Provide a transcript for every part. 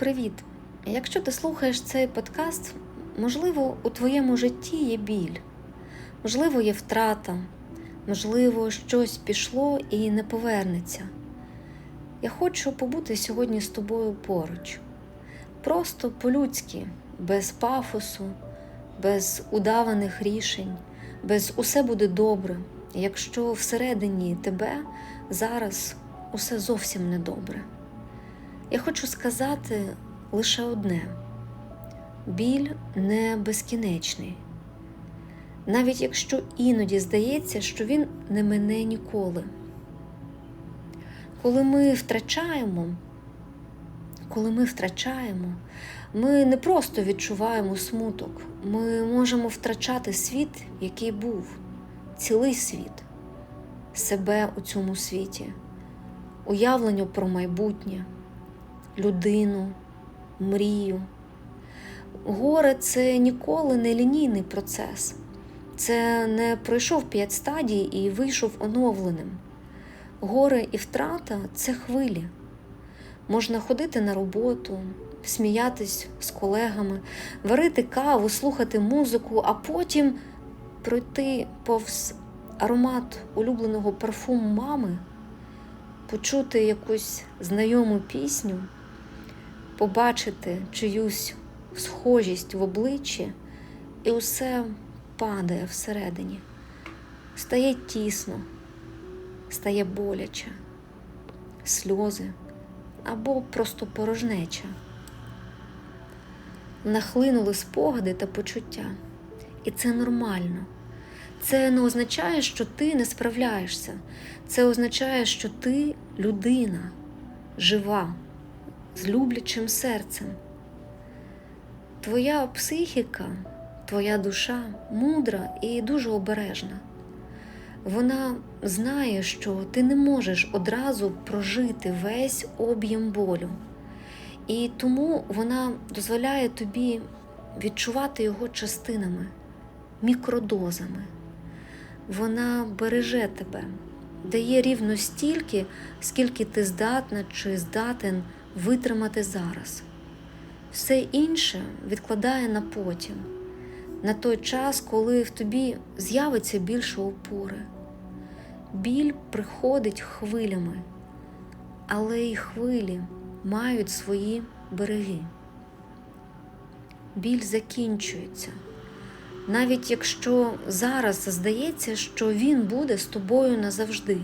Привіт! Якщо ти слухаєш цей подкаст, можливо, у твоєму житті є біль, можливо, є втрата, можливо, щось пішло і не повернеться. Я хочу побути сьогодні з тобою поруч. Просто по-людськи, без пафосу, без удаваних рішень, без усе буде добре, якщо всередині тебе зараз усе зовсім недобре. Я хочу сказати лише одне: біль не безкінечний. Навіть якщо іноді здається, що він не мине ніколи. Коли ми втрачаємо, коли ми втрачаємо, ми не просто відчуваємо смуток, ми можемо втрачати світ, який був, цілий світ, себе у цьому світі, уявлення про майбутнє людину, мрію. Горе це ніколи не лінійний процес. Це не пройшов п'ять стадій і вийшов оновленим. Горе і втрата це хвилі. Можна ходити на роботу, сміятись з колегами, варити каву, слухати музику, а потім пройти повз аромат улюбленого парфуму мами, почути якусь знайому пісню побачити чиюсь схожість в обличчі, і усе падає всередині, стає тісно, стає боляче, сльози або просто порожнеча. Нахлинули спогади та почуття, і це нормально. Це не означає, що ти не справляєшся. Це означає, що ти людина жива з люблячим серцем. Твоя психіка, твоя душа мудра і дуже обережна. Вона знає, що ти не можеш одразу прожити весь об'єм болю, і тому вона дозволяє тобі відчувати його частинами, мікродозами. Вона береже тебе, дає рівно стільки, скільки ти здатна чи здатен витримати зараз. Все інше відкладає на потім, на той час, коли в тобі з'явиться більше опори. Біль приходить хвилями, але й хвилі мають свої береги. Біль закінчується, навіть якщо зараз здається, що він буде з тобою назавжди.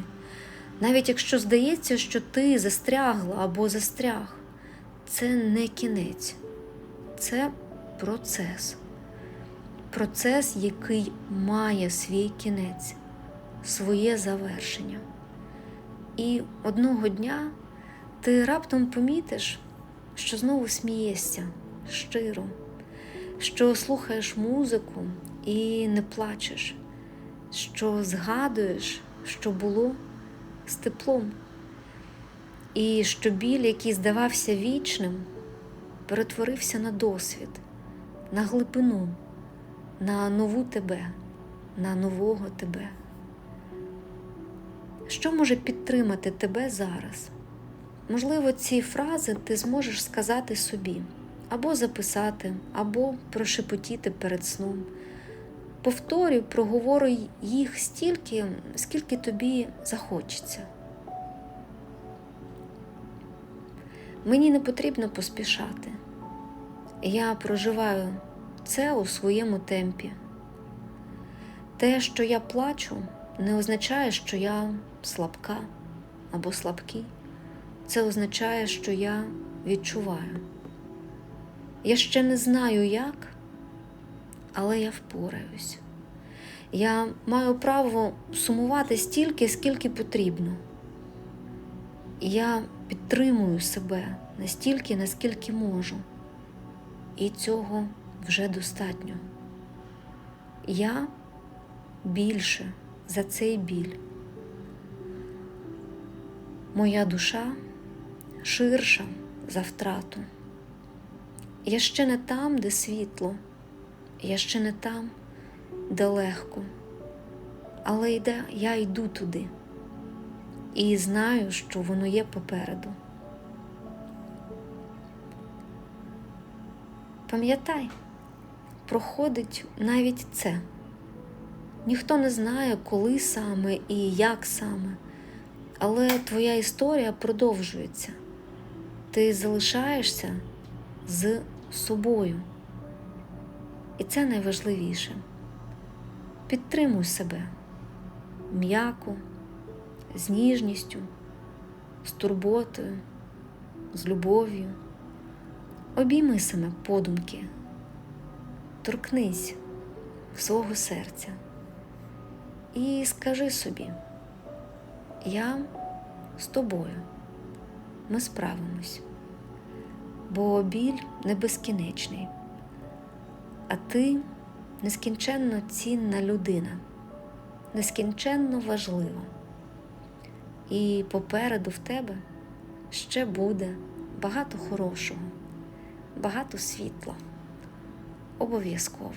Навіть якщо здається, що ти застрягла або застряг, це не кінець, це процес. Процес, який має свій кінець, своє завершення. І одного дня ти раптом помітиш, що знову смієшся щиро, що слухаєш музику і не плачеш, що згадуєш, що було з теплом. І що біль, який здавався вічним, перетворився на досвід, на глибину, на нову тебе, на нового тебе. Що може підтримати тебе зараз? Можливо, ці фрази ти зможеш сказати собі, або записати, або прошепотіти перед сном. Повторюй, проговорюй їх стільки, скільки тобі захочеться. Мені не потрібно поспішати. Я проживаю це у своєму темпі. Те, що я плачу, не означає, що я слабка або слабкий. Це означає, що я відчуваю. Я ще не знаю як, але я впораюсь. Я маю право сумувати стільки, скільки потрібно. Я підтримую себе настільки, наскільки можу, і цього вже достатньо. Я більше за цей біль. Моя душа ширша за втрату. Я ще не там, де світло, я ще не там, де легко, але йде, я йду туди і знаю, що воно є попереду. Пам'ятай, проходить навіть це. Ніхто не знає, коли саме і як саме, але твоя історія продовжується. Ти залишаєшся з собою. І це найважливіше. Підтримуй себе м'яко, з ніжністю, з турботою, з любов'ю. Обійми себе подумки, торкнись свого серця і скажи собі, я з тобою, ми справимось, бо біль не безкінечний, а ти нескінченно цінна людина, нескінченно важлива. І попереду в тебе ще буде багато хорошого, багато світла. Обов'язково.